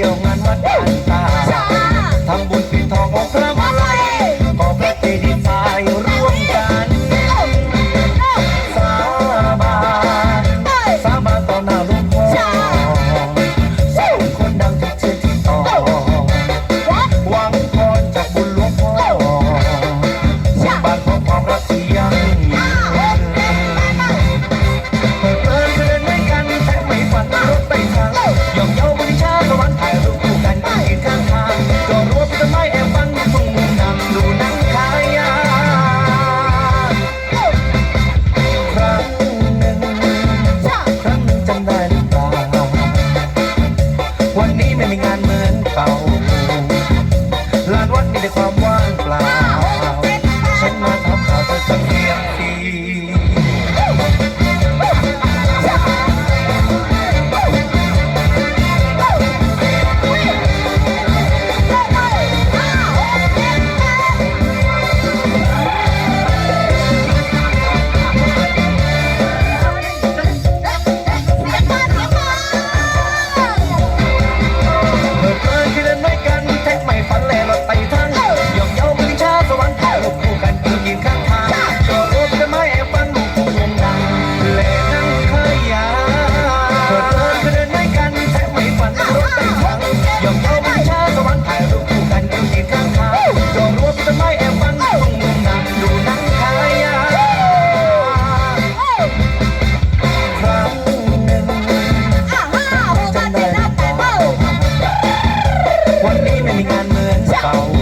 ที่ยวงานวัดต่าตาทำบุญปิดทองของพระมาลัยก่อพระเจดีย์ทายร่วมกันสาบานสาบานต่อหน้าลูกพ่อสอคนดังจากเชื่อที่ต่อหวังพรจากบุญลูกพ่อสาบานของความรักที่ยังเปิดเผยเดินด้วกันแทบไม่ฝันรถไปทางยองำได้หรือเปล่า วันนี้ไม่มีงานเหมือนเก่าลานวัดมีแต่ความ งานเหมือนเก่า